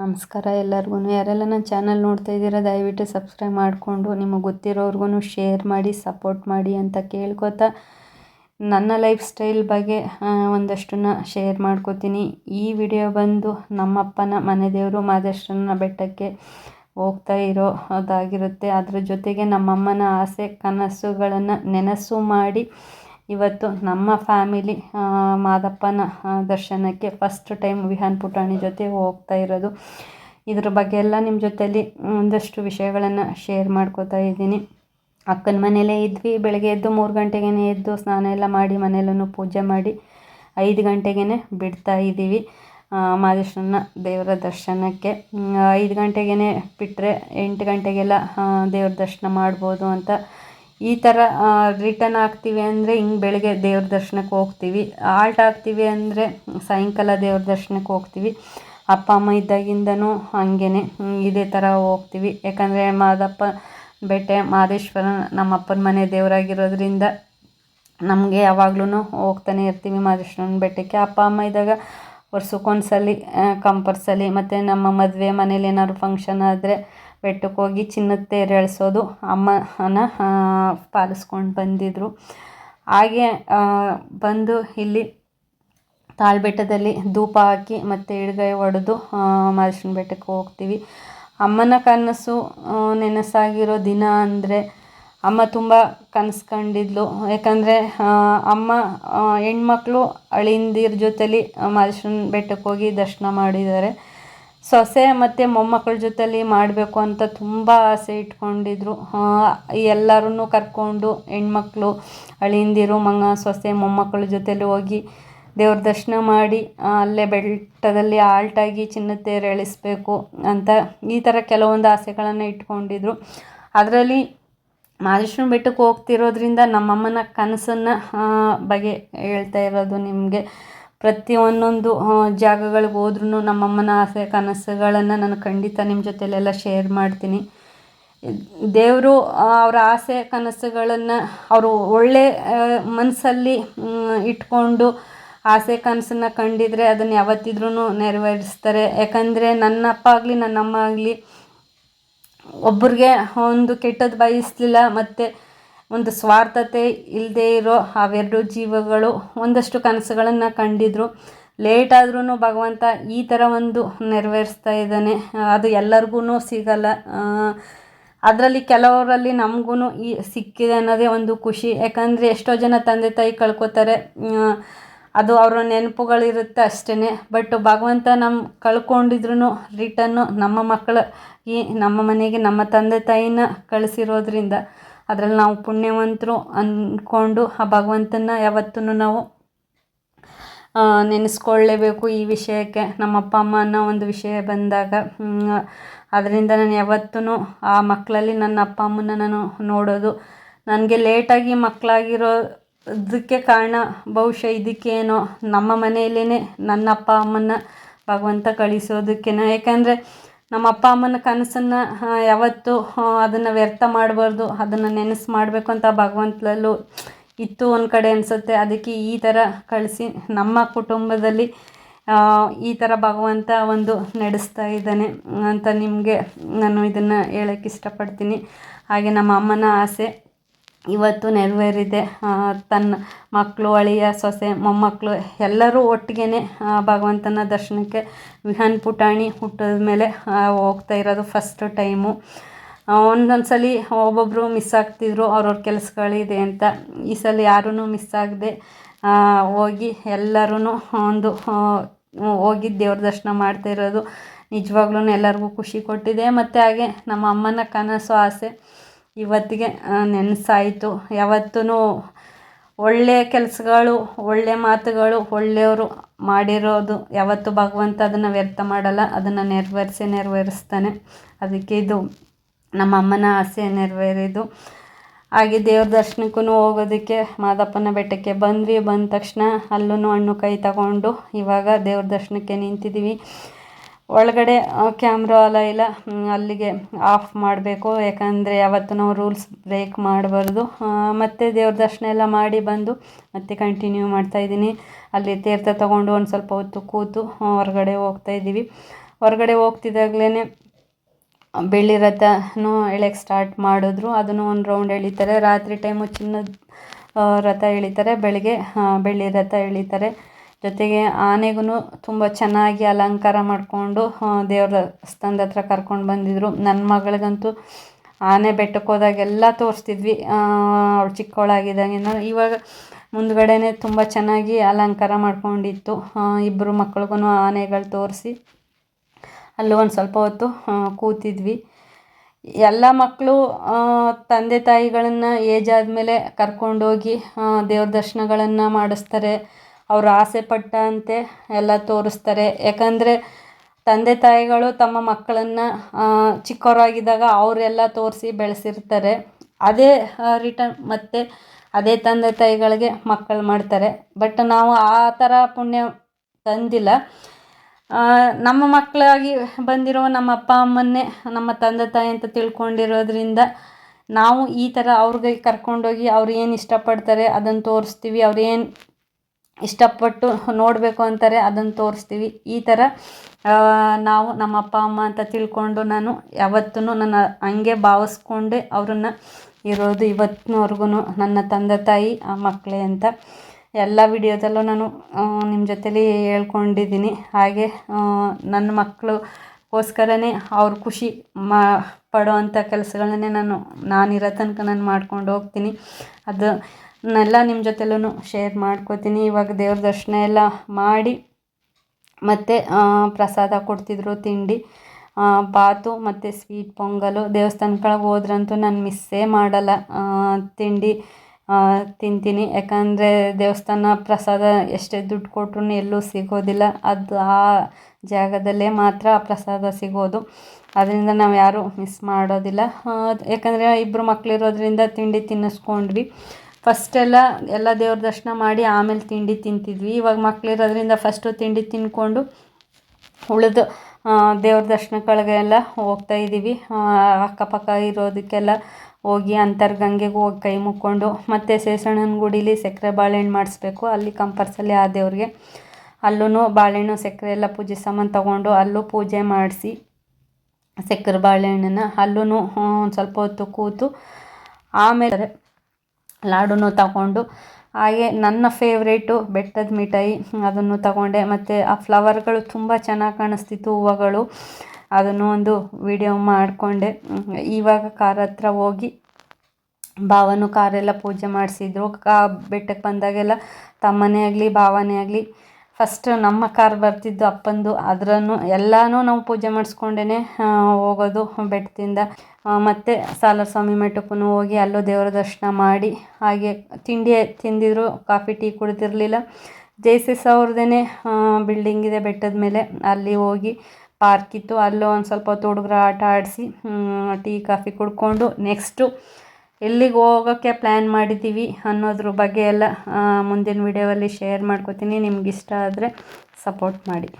ನಮಸ್ಕಾರ ಎಲ್ಲರಿಗೂ ಯಾರೆಲ್ಲ ನನ್ನ ಚಾನಲ್ ನೋಡ್ತಾ ಇದ್ದೀರಾ, ದಯವಿಟ್ಟು ಸಬ್ಸ್ಕ್ರೈಬ್ ಮಾಡಿಕೊಂಡು ನಿಮಗೆ ಗೊತ್ತಿರೋರ್ಗು ಶೇರ್ ಮಾಡಿ, ಸಪೋರ್ಟ್ ಮಾಡಿ ಅಂತ ಕೇಳ್ಕೊತಾ ನನ್ನ ಲೈಫ್ ಸ್ಟೈಲ್ ಬಗ್ಗೆ ಒಂದಷ್ಟನ್ನ ಶೇರ್ ಮಾಡ್ಕೋತೀನಿ. ಈ ವಿಡಿಯೋ ಬಂದು ನಮ್ಮಪ್ಪನ, ಮನೆ ದೇವರು ಮಾದೇಶ್ವರನ ಬೆಟ್ಟಕ್ಕೆ ಹೋಗ್ತಾ ಇರೋ ಅದಾಗಿರುತ್ತೆ. ಅದ್ರ ಜೊತೆಗೆ ನಮ್ಮಮ್ಮನ ಆಸೆ, ಕನಸುಗಳನ್ನು ನೆನಸು ಮಾಡಿ ಇವತ್ತು ನಮ್ಮ ಫ್ಯಾಮಿಲಿ ಮಾದಪ್ಪನ ದರ್ಶನಕ್ಕೆ ಫಸ್ಟ್ ಟೈಮ್ ವಿಹಾನ್ ಪುಟಾಣಿ ಜೊತೆ ಹೋಗ್ತಾ ಇರೋದು. ಇದ್ರ ಬಗ್ಗೆ ಎಲ್ಲ ನಿಮ್ಮ ಜೊತೆಯಲ್ಲಿ ಒಂದಷ್ಟು ವಿಷಯಗಳನ್ನು ಶೇರ್ ಮಾಡ್ಕೋತಾ ಇದ್ದೀನಿ. ಅಕ್ಕನ ಮನೆಯಲ್ಲೇ ಇದ್ವಿ, ಬೆಳಗ್ಗೆ ಎದ್ದು ಮೂರು ಗಂಟೆಗೇ ಎದ್ದು ಸ್ನಾನ ಎಲ್ಲ ಮಾಡಿ ಮನೆಯಲ್ಲೂ ಪೂಜೆ ಮಾಡಿ ಐದು ಗಂಟೆಗೇ ಬಿಡ್ತಾ ಇದ್ದೀವಿ ಮಾದೇಶ್ವರನ ದೇವರ ದರ್ಶನಕ್ಕೆ. ಐದು ಗಂಟೆಗೇ ಬಿಟ್ಟರೆ ಎಂಟು ಗಂಟೆಗೆಲ್ಲ ದೇವ್ರ ದರ್ಶನ ಮಾಡ್ಬೋದು ಅಂತ ಈ ಥರ ರಿಟರ್ನ್ ಆಗ್ತೀವಿ ಅಂದರೆ ಹಿಂಗೆ ಬೆಳಗ್ಗೆ ದೇವ್ರ ದರ್ಶನಕ್ಕೆ ಹೋಗ್ತೀವಿ. ಆಲ್ಟ್ ಆಗ್ತೀವಿ ಅಂದರೆ ಸಾಯಂಕಾಲ ದೇವ್ರ ದರ್ಶನಕ್ಕೆ ಹೋಗ್ತೀವಿ. ಅಪ್ಪ, ಅಮ್ಮ ಇದ್ದಾಗಿಂದನೂ ಹಾಗೇನೆ ಇದೇ ಥರ ಹೋಗ್ತೀವಿ. ಯಾಕಂದರೆ ಮಾದಪ್ಪ ಬೆಟ್ಟೆ ನಮ್ಮ ಅಪ್ಪನ ಮನೆ ದೇವರಾಗಿರೋದ್ರಿಂದ ನಮಗೆ ಯಾವಾಗ್ಲೂ ಹೋಗ್ತಾನೆ ಇರ್ತೀವಿ ಮಾದೇಶ್ವರನ ಬೆಟ್ಟಕ್ಕೆ. ಅಪ್ಪ, ಅಮ್ಮ ಇದ್ದಾಗ ವರ್ಷಕ್ಕೊಂದ್ಸಲಿ ಕಂಪಲ್ಸಲಿ ಮತ್ತು ನಮ್ಮ ಮದುವೆ ಮನೇಲಿ ಏನಾದ್ರು ಫಂಕ್ಷನ್ ಆದರೆ ಬೆಟ್ಟಕ್ಕೆ ಹೋಗಿ ಚಿನ್ನದ ತೇರು ಎಳ್ಸೋದು ಅಮ್ಮನ ಪಾಲಿಸ್ಕೊಂಡು ಬಂದಿದ್ದರು ಹಾಗೆ ಬಂದು ಇಲ್ಲಿ ತಾಳ್ಬೆಟ್ಟದಲ್ಲಿ ಧೂಪ ಹಾಕಿ ಮತ್ತು ಎಡಗೈ ಹೊಡೆದು ಮಾದೇಶ್ವರನ ಬೆಟ್ಟಕ್ಕೆ ಹೋಗ್ತೀವಿ. ಅಮ್ಮನ ಕನಸು ನೆನಸಾಗಿರೋ ದಿನ ಅಂದರೆ ಅಮ್ಮ ತುಂಬ ಕನಸು ಕಂಡಿದ್ಲು. ಯಾಕಂದರೆ ಅಮ್ಮ ಹೆಣ್ಮಕ್ಳು ಅಳಿಂದಿರ ಜೊತೇಲಿ ಮಾದೇಶ್ವರನ ಬೆಟ್ಟಕ್ಕೆ ಹೋಗಿ ದರ್ಶನ ಮಾಡಿದ್ದಾರೆ. ಸೊಸೆ ಮತ್ತು ಮೊಮ್ಮಕ್ಕಳ ಜೊತೆಲಿ ಮಾಡಬೇಕು ಅಂತ ತುಂಬ ಆಸೆ ಇಟ್ಕೊಂಡಿದ್ರು. ಎಲ್ಲರೂ ಕರ್ಕೊಂಡು ಹೆಣ್ಮಕ್ಳು ಅಳಿಂದಿರು ಮಂಗ, ಸೊಸೆ, ಮೊಮ್ಮಕ್ಕಳ ಜೊತೆಲಿ ಹೋಗಿ ದೇವ್ರ ದರ್ಶನ ಮಾಡಿ ಅಲ್ಲೇ ಬೆಟ್ಟದಲ್ಲಿ ಆಲ್ಟಾಗಿ ಚಿನ್ನದ ತೇರು ಎಳಿಸ್ಬೇಕು ಅಂತ ಈ ಥರ ಕೆಲವೊಂದು ಆಸೆಗಳನ್ನು ಇಟ್ಕೊಂಡಿದ್ರು. ಅದರಲ್ಲಿ ಮಾದೇಶ್ವರ ಬೆಟ್ಟಕ್ಕೆ ಹೋಗ್ತಿರೋದ್ರಿಂದ ನಮ್ಮಮ್ಮನ ಕನಸನ್ನು ಬಗ್ಗೆ ಹೇಳ್ತಾ ಇರೋದು ನಿಮಗೆ. ಪ್ರತಿ ಒಂದೊಂದು ಜಾಗಗಳಿಗೆ ಹೋದ್ರೂ ನಮ್ಮಮ್ಮನ ಆಸೆ, ಕನಸುಗಳನ್ನು ನಾನು ಖಂಡಿತ ನಿಮ್ಮ ಜೊತೆಲೆಲ್ಲ ಶೇರ್ ಮಾಡ್ತೀನಿ. ದೇವರು ಅವರ ಆಸೆ, ಕನಸುಗಳನ್ನು ಅವರು ಒಳ್ಳೆ ಮನಸ್ಸಲ್ಲಿ ಇಟ್ಕೊಂಡು ಆಸೆ, ಕನಸನ್ನು ಕಂಡಿದ್ರೆ ಅದನ್ನು ಯಾವತ್ತಿದ್ರೂ ನೆರವೇರಿಸ್ತಾರೆ. ಯಾಕಂದರೆ ನನ್ನ ಅಪ್ಪ ಆಗಲಿ ನನ್ನ ಅಮ್ಮ ಆಗಲಿ ಒಬ್ಬರಿಗೆ ಒಂದು ಕೆಟ್ಟದ್ದು ಬಯಸ್ಲಿಲ್ಲ, ಮತ್ತು ಒಂದು ಸ್ವಾರ್ಥತೆ ಇಲ್ಲದೆ ಇರೋ ಅವೆರಡು ಜೀವಗಳು ಒಂದಷ್ಟು ಕನಸುಗಳನ್ನು ಕಂಡಿದ್ರು. ಲೇಟ್ ಆದ್ರೂ ಭಗವಂತ ಈ ಥರ ಒಂದು ನೆರವೇರಿಸ್ತಾ ಇದ್ದಾನೆ. ಅದು ಎಲ್ಲರಿಗೂ ಸಿಗಲ್ಲ. ಅದರಲ್ಲಿ ಕೆಲವರಲ್ಲಿ ನಮಗೂ ಈ ಸಿಕ್ಕಿದೆ ಅನ್ನೋದೇ ಒಂದು ಖುಷಿ. ಯಾಕಂದರೆ ಎಷ್ಟೋ ಜನ ತಂದೆ ತಾಯಿ ಕಳ್ಕೊತಾರೆ. ಅದು ಅವರ ನೆನಪುಗಳಿರುತ್ತೆ ಅಷ್ಟೇ ಬಟ್ ಭಗವಂತ ನಮ್ಮ ಕಳ್ಕೊಂಡಿದ್ರು ರಿಟನ್ನು ನಮ್ಮ ಮಕ್ಕಳು ಈ ನಮ್ಮ ಮನೆಗೆ ನಮ್ಮ ತಂದೆ ತಾಯಿನ ಕಳಿಸಿರೋದ್ರಿಂದ ಅದ್ರಲ್ಲಿ ನಾವು ಪುಣ್ಯವಂತರು ಅಂದ್ಕೊಂಡು ಆ ಭಗವಂತನ ಯಾವತ್ತೂ ನಾವು ನೆನೆಸ್ಕೊಳ್ಳೇಬೇಕು ಈ ವಿಷಯಕ್ಕೆ. ನಮ್ಮ ಅಪ್ಪ ಅಮ್ಮ ಅನ್ನೋ ಒಂದು ವಿಷಯ ಬಂದಾಗ ಅದರಿಂದ ನಾನು ಯಾವತ್ತೂ ಆ ಮಕ್ಕಳಲ್ಲಿ ನನ್ನ ಅಪ್ಪ ಅಮ್ಮನ ನಾನು ನೋಡೋದು. ನನಗೆ ಲೇಟಾಗಿ ಮಕ್ಕಳಾಗಿರೋದಕ್ಕೆ ಕಾರಣ ಬಹುಶಃ ಇದಕ್ಕೇನೋ ನಮ್ಮ ಮನೆಯಲ್ಲೇ ನನ್ನ ಅಪ್ಪ ಅಮ್ಮನ ಭಗವಂತ ಕಳಿಸೋದಕ್ಕೇನೋ. ಯಾಕಂದರೆ ನಮ್ಮ ಅಪ್ಪ ಅಮ್ಮನ ಕನಸನ್ನು ಯಾವತ್ತು ಅದನ್ನು ವ್ಯರ್ಥ ಮಾಡಬಾರ್ದು, ಅದನ್ನು ನೆನಸು ಮಾಡಬೇಕು ಅಂತ ಭಗವಂತಲಲ್ಲೂ ಇತ್ತು ಒಂದು ಕಡೆ ಅನಿಸುತ್ತೆ. ಅದಕ್ಕೆ ಈ ಥರ ಕಳಿಸಿ ನಮ್ಮ ಕುಟುಂಬದಲ್ಲಿ ಈ ಥರ ಭಗವಂತ ಒಂದು ನಡೆಸ್ತಾ ಇದ್ದಾನೆ ಅಂತ ನಿಮಗೆ ನಾನು ಇದನ್ನು ಹೇಳೋಕ್ಕೆ ಇಷ್ಟಪಡ್ತೀನಿ. ಹಾಗೆ ನಮ್ಮ ಅಮ್ಮನ ಆಸೆ ಇವತ್ತು ನೆರವೇರಿದೆ. ತನ್ನ ಮಕ್ಕಳು, ಅಳಿಯ, ಸೊಸೆ, ಮೊಮ್ಮಕ್ಕಳು ಎಲ್ಲರೂ ಒಟ್ಟಿಗೆ ಭಗವಂತನ ದರ್ಶನಕ್ಕೆ ವಿಹಾನ್ ಪುಟಾಣಿ ಹುಟ್ಟಿದ ಮೇಲೆ ಹೋಗ್ತಾ ಇರೋದು ಫಸ್ಟ್ ಟೈಮು ಒಂದೊಂದು ಸಲ ಒಬ್ಬೊಬ್ಬರು ಮಿಸ್ ಆಗ್ತಿದ್ರು, ಅವ್ರವ್ರ ಕೆಲಸಗಳಿದೆ ಅಂತ. ಈ ಸಲ ಯಾರೂ ಮಿಸ್ ಆಗದೆ ಹೋಗಿ ಎಲ್ಲರೂ ಒಂದು ಹೋಗಿ ದೇವ್ರ ದರ್ಶನ ಮಾಡ್ತಾ ಇರೋದು ನಿಜವಾಗ್ಲೂ ಎಲ್ಲರಿಗೂ ಖುಷಿ ಕೊಟ್ಟಿದೆ. ಮತ್ತು ಹಾಗೆ ನಮ್ಮ ಅಮ್ಮನ ಕನಸು, ಆಸೆ ಇವತ್ತಿಗೆ ನೆನೆಸಾಯಿತು. ಯಾವತ್ತೂ ಒಳ್ಳೆಯ ಕೆಲಸಗಳು ಒಳ್ಳೆಯ ಮಾತುಗಳು, ಒಳ್ಳೆಯವರು ಮಾಡಿರೋದು ಯಾವತ್ತೂ ಭಗವಂತ ಅದನ್ನು ವ್ಯರ್ಥ ಮಾಡಲ್ಲ, ಅದನ್ನು ನೆರವೇರಿಸಿ ನೆರವೇರಿಸ್ತಾನೆ. ಅದಕ್ಕೆ ಇದು ನಮ್ಮ ಅಮ್ಮನ ಆಸೆ ನೆರವೇರಿದ್ದು ಹಾಗೆ ದೇವ್ರ ದರ್ಶನಕ್ಕೂ ಹೋಗೋದಕ್ಕೆ ಮಾದಪ್ಪನ ಬೆಟ್ಟಕ್ಕೆ ಬಂದ್ವಿ, ಬಂದ ತಕ್ಷಣ ಅಲ್ಲೂ ಹಣ್ಣು ಕೈ ತಗೊಂಡು ಇವಾಗ ದೇವ್ರ ದರ್ಶನಕ್ಕೆ ನಿಂತಿದ್ದೀವಿ. ಒಳಗಡೆ ಕ್ಯಾಮ್ರಾ ಎಲ್ಲ ಇಲ್ಲ ಅಲ್ಲಿಗೆ ಆಫ್ ಮಾಡಬೇಕು. ಯಾಕಂದರೆ ಯಾವತ್ತೂ ನಾವು ರೂಲ್ಸ್ ಬ್ರೇಕ್ ಮಾಡಬಾರ್ದು. ಮತ್ತು ದೇವ್ರ ದರ್ಶನ ಎಲ್ಲ ಮಾಡಿ ಬಂದು ಮತ್ತೆ ಕಂಟಿನ್ಯೂ ಮಾಡ್ತಾಯಿದ್ದೀನಿ ಅಲ್ಲಿ ತೀರ್ಥ ತೊಗೊಂಡು ಒಂದು ಸ್ವಲ್ಪ ಹೊತ್ತು ಕೂತು ಹೊರಗಡೆ ಹೋಗ್ತಾಯಿದ್ದೀವಿ ಹೊರಗಡೆ ಹೋಗ್ತಿದ್ದಾಗಲೇ ಬೆಳ್ಳಿ ರಥನೂ ಎಳೆಯಕ್ಕೆ ಸ್ಟಾರ್ಟ್ ಮಾಡಿದ್ರು. ಅದನ್ನು ಒಂದು ರೌಂಡ್ ಎಳಿತಾರೆ. ರಾತ್ರಿ ಟೈಮು ಚಿನ್ನದ ರಥ ಎಳಿತಾರೆ. ಬೆಳಗ್ಗೆ ಬೆಳ್ಳಿ ರಥ ಎಳಿತಾರೆ. ಜೊತೆಗೆ ಆನೆಗೂ ತುಂಬ ಚೆನ್ನಾಗಿ ಅಲಂಕಾರ ಮಾಡಿಕೊಂಡು ದೇವ್ರ ಸ್ಥಾನದ ಹತ್ರ ಕರ್ಕೊಂಡು ಬಂದಿದ್ದರು ನನ್ನ ಮಗಳಿಗಂತೂ ಆನೆ ಬೆಟ್ಟಕ್ಕೆ ಹೋದಾಗೆಲ್ಲ ತೋರಿಸ್ತಿದ್ವಿ. ಅವಳು ಚಿಕ್ಕವಳಾಗಿದ್ದಾಗಿಂದ ಇವಾಗ ಮುಂದ್ಗಡೆನೇ ತುಂಬ ಚೆನ್ನಾಗಿ ಅಲಂಕಾರ ಮಾಡ್ಕೊಂಡಿತ್ತು. ಇಬ್ಬರು ಮಕ್ಳಿಗೂ ಆನೆಗಳು ತೋರಿಸಿ ಅಲ್ಲಿ ಒಂದು ಸ್ವಲ್ಪ ಹೊತ್ತು ಕೂತಿದ್ವಿ. ಎಲ್ಲ ಮಕ್ಕಳು ತಂದೆ ತಾಯಿಗಳನ್ನು ಏಜ್ ಆದಮೇಲೆ ಕರ್ಕೊಂಡೋಗಿ ದೇವ್ರ ದರ್ಶನಗಳನ್ನು ಮಾಡಿಸ್ತಾರೆ. ಅವರು ಆಸೆ ಪಟ್ಟಂತೆ ಎಲ್ಲ ತೋರಿಸ್ತಾರೆ. ಯಾಕಂದರೆ ತಂದೆ ತಾಯಿಗಳು ತಮ್ಮ ಮಕ್ಕಳನ್ನು ಚಿಕ್ಕವರಾಗಿದ್ದಾಗ ಅವರೆಲ್ಲ ತೋರಿಸಿ ಬೆಳೆಸಿರ್ತಾರೆ. ಅದೇ ರಿಟರ್ನ್ ಮತ್ತೆ ಅದೇ ತಂದೆ ತಾಯಿಗಳಿಗೆ ಮಕ್ಕಳು ಮಾಡ್ತಾರೆ. ಬಟ್ ನಾವು ಆ ಥರ ಪುಣ್ಯ ತಂದಿಲ್ಲ. ನಮ್ಮ ಮಕ್ಕಳಾಗಿ ಬಂದಿರೋ ನಮ್ಮ ಅಪ್ಪ ಅಮ್ಮನ್ನೇ, ನಮ್ಮ ತಂದೆ ತಾಯಿ ಅಂತ ತಿಳ್ಕೊಂಡಿರೋದ್ರಿಂದ ನಾವು ಈ ಥರ ಅವ್ರಿಗೆ ಕರ್ಕೊಂಡೋಗಿ ಅವ್ರು ಏನು ಇಷ್ಟಪಡ್ತಾರೆ ಅದನ್ನು ತೋರಿಸ್ತೀವಿ, ಅವ್ರು ಏನು ಇಷ್ಟಪಟ್ಟು ನೋಡಬೇಕು ಅಂತಾರೆ, ಅದನ್ನು ತೋರಿಸ್ತೀವಿ. ಈ ಥರ ನಾವು ನಮ್ಮ ಅಪ್ಪ, ಅಮ್ಮ ಅಂತ ತಿಳ್ಕೊಂಡು ನಾನು ಯಾವತ್ತೂ ನನ್ನ ಹಂಗೆ ಭಾವಿಸ್ಕೊಂಡೆ ಅವ್ರನ್ನ ಇರೋದು ಇವತ್ತಿನವರೆಗೂ ನನ್ನ ತಂದೆ, ತಾಯಿ, ಆ ಮಕ್ಕಳೇ ಅಂತ. ಎಲ್ಲ ವಿಡಿಯೋದಲ್ಲೂ ನಾನು ನಿಮ್ಮ ಜೊತೇಲಿ ಹೇಳ್ಕೊಂಡಿದ್ದೀನಿ. ಹಾಗೆ ನನ್ನ ಮಕ್ಕಳುಗೋಸ್ಕರನೇ ಅವ್ರ ಖುಷಿ ಮಾ, ಪಡೋ ಅಂಥ ಕೆಲಸಗಳನ್ನೇ ನಾನು ನಾನಿರೋ ತನಕ ನಾನು ಮಾಡ್ಕೊಂಡು ಹೋಗ್ತೀನಿ. ಅದನ್ನೆಲ್ಲ ನಿಮ್ಮ ಜೊತೆಲೂ ಶೇರ್ ಮಾಡ್ಕೋತೀನಿ. ಇವಾಗ ದೇವ್ರ ದರ್ಶನ ಎಲ್ಲ ಮಾಡಿ, ಮತ್ತು ಪ್ರಸಾದ ಕೊಡ್ತಿದ್ರು ತಿಂಡಿ ಬಾತು ಮತ್ತು ಸ್ವೀಟ್ ಪೊಂಗಲು. ದೇವಸ್ಥಾನಗಳಿಗೆ ಹೋದ್ರಂತೂ ನಾನು ಮಿಸ್ಸೇ ಮಾಡಲ್ಲ. ತಿಂಡಿ ತಿಂತೀನಿ. ಯಾಕಂದರೆ ದೇವಸ್ಥಾನ ಪ್ರಸಾದ ಎಷ್ಟೇ ದುಡ್ಡು ಕೊಟ್ರೂ ಎಲ್ಲೂ ಸಿಗೋದಿಲ್ಲ. ಅದು ಆ ಜಾಗದಲ್ಲೇ ಮಾತ್ರ ಪ್ರಸಾದ ಸಿಗೋದು. ಅದರಿಂದ ನಾವು ಯಾರೂ ಮಿಸ್ ಮಾಡೋದಿಲ್ಲ. ಯಾಕಂದರೆ ಇಬ್ಬರು ಮಕ್ಕಳಿರೋದ್ರಿಂದ ತಿಂಡಿ ತಿನ್ನಿಸ್ಕೊಂಡ್ವಿ. ಫಸ್ಟೆಲ್ಲ ಎಲ್ಲ ದೇವ್ರ ದರ್ಶನ ಮಾಡಿ ಆಮೇಲೆ ತಿಂಡಿ ತಿಂತಿದ್ವಿ. ಇವಾಗ ಮಕ್ಕಳಿರೋದ್ರಿಂದ ಫಸ್ಟು ತಿಂಡಿ ತಿಂದ್ಕೊಂಡು ಉಳಿದು ದೇವ್ರ ದರ್ಶನಗಳಿಗೆಲ್ಲ ಹೋಗ್ತಾ ಇದ್ದೀವಿ ಅಕ್ಕಪಕ್ಕ ಇರೋದಕ್ಕೆಲ್ಲ ಹೋಗಿ ಅಂತರ್ಗಂಗೆಗೆ ಹೋಗಿ ಕೈ ಮುಕ್ಕೊಂಡು ಮತ್ತು ಸೇಸಣ್ಣನ ಗುಡೀಲಿ ಸಕ್ಕರೆ ಬಾಳೆಹಣ್ಣು ಮಾಡಿಸ್ಬೇಕು. ಅಲ್ಲಿ ಕಂಪಲ್ಸಲ್ಲಿ ಆ ದೇವ್ರಿಗೆ ಅಲ್ಲೂ ಬಾಳೆಹಣ್ಣು, ಸಕ್ಕರೆ ಎಲ್ಲ ಪೂಜೆ ಸಾಮಾನು ತೊಗೊಂಡು ಅಲ್ಲೂ ಪೂಜೆ ಮಾಡಿಸಿ ಸಕ್ಕರೆ ಬಾಳೆಹಣ್ಣನ್ನು ಅಲ್ಲೂ ಒಂದು ಸ್ವಲ್ಪ ಹೊತ್ತು ಕೂತು ಆಮೇಲೆ ಲಾಡುನೂ ತಗೊಂಡು, ಹಾಗೆ ನನ್ನ ಫೇವ್ರೇಟು ಬೆಟ್ಟದ ಮಿಠಾಯಿ ಅದನ್ನು ತಗೊಂಡೆ. ಮತ್ತು ಆ ಫ್ಲವರ್ಗಳು ತುಂಬ ಚೆನ್ನಾಗಿ ಕಾಣಿಸ್ತಿತ್ತು, ಹೂವುಗಳು. ಅದನ್ನು ಒಂದು ವಿಡಿಯೋ ಮಾಡಿಕೊಂಡೆ. ಇವಾಗ ಕಾರ್ ಹತ್ರ ಹೋಗಿ ಭಾವನು ಕಾರೆಲ್ಲ ಪೂಜೆ ಮಾಡಿಸಿದ್ರು. ಕಾ ಬೆಟ್ಟಕ್ಕೆ ಬಂದಾಗೆಲ್ಲ ತಮ್ಮನೇ ಆಗಲಿ, ಭಾವನೇ ಆಗಲಿ ಫಸ್ಟ್ ನಮ್ಮ ಕಾರ್ ಬರ್ತಿದ್ದು ಅಪ್ಪಂದು. ಅದರನ್ನು ಎಲ್ಲನೂ ನಾವು ಪೂಜೆ ಮಾಡಿಸ್ಕೊಂಡೇ ಹೋಗೋದು ಬೆಟ್ಟದಿಂದ. ಮತ್ತು ಸಾಲರ್ ಸ್ವಾಮಿ ಮಠಕ್ಕೂ ಹೋಗಿ ಅಲ್ಲೂ ದೇವರ ದರ್ಶನ ಮಾಡಿ, ಹಾಗೆ ತಿಂಡಿ ತಿಂದಿದ್ರು, ಕಾಫಿ, ಟೀ ಕುಡಿದಿರಲಿಲ್ಲ. ಎಸ್ ಅವ್ರದ್ದೇ ಬಿಲ್ಡಿಂಗ್ ಇದೆ ಬೆಟ್ಟದ ಮೇಲೆ. ಅಲ್ಲಿ ಹೋಗಿ ಪಾರ್ಕ್ ಇತ್ತು. ಅಲ್ಲೂ ಒಂದು ಸ್ವಲ್ಪ ಹೊತ್ತು ಹುಡುಗರ ಆಟ ಆಡಿಸಿ ಟೀ, ಕಾಫಿ ಕುಡ್ಕೊಂಡು ನೆಕ್ಸ್ಟು ಎಲ್ಲಿಗೆ ಹೋಗೋಕ್ಕೆ ಪ್ಲ್ಯಾನ್ ಮಾಡಿದ್ದೀವಿ ಅನ್ನೋದ್ರ ಬಗ್ಗೆ ಎಲ್ಲ ಮುಂದಿನ ವೀಡಿಯೋವಲ್ಲಿ ಶೇರ್ ಮಾಡ್ಕೋತೀನಿ. ನಿಮ್ಗೆ ಇಷ್ಟ ಆದರೆ ಸಪೋರ್ಟ್ ಮಾಡಿ.